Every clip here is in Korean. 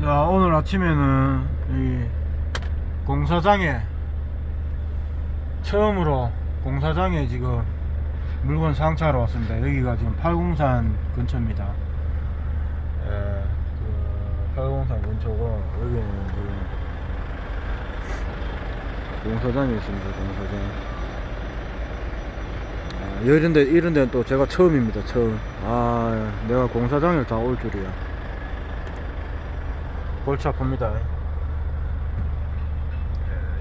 자 오늘 아침에는 이 공사장에 처음으로 공사장에 지금 물건 상차하러 왔습니다. 여기가 지금 팔공산 근처입니다. 예, 그 팔공산 근처고 여기는 지금 공사장에 있습니다. 공사장. 아, 이런 데 이런 데는 또 제가 처음입니다. 처음. 아 내가 공사장을 다 올 줄이야. 골치 아픕니다.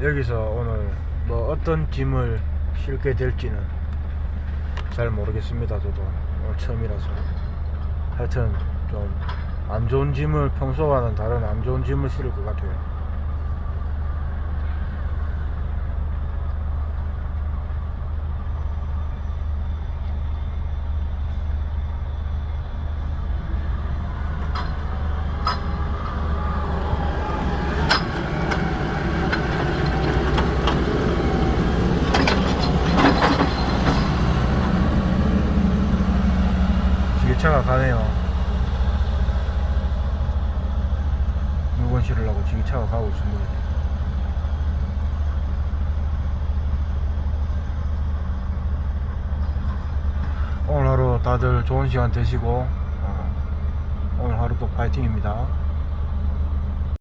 예, 여기서 오늘 뭐 어떤 짐을 실게 될지는 잘 모르겠습니다. 저도 오늘 처음이라서 하여튼 좀 안 좋은 짐을 평소와는 다른 안 좋은 짐을 실을 것 같아요. 지게차가 가네요. 물건 실으려고 지게차가 가고 있습니다. 오늘 하루 다들 좋은 시간 되시고 어, 오늘 하루도 파이팅입니다.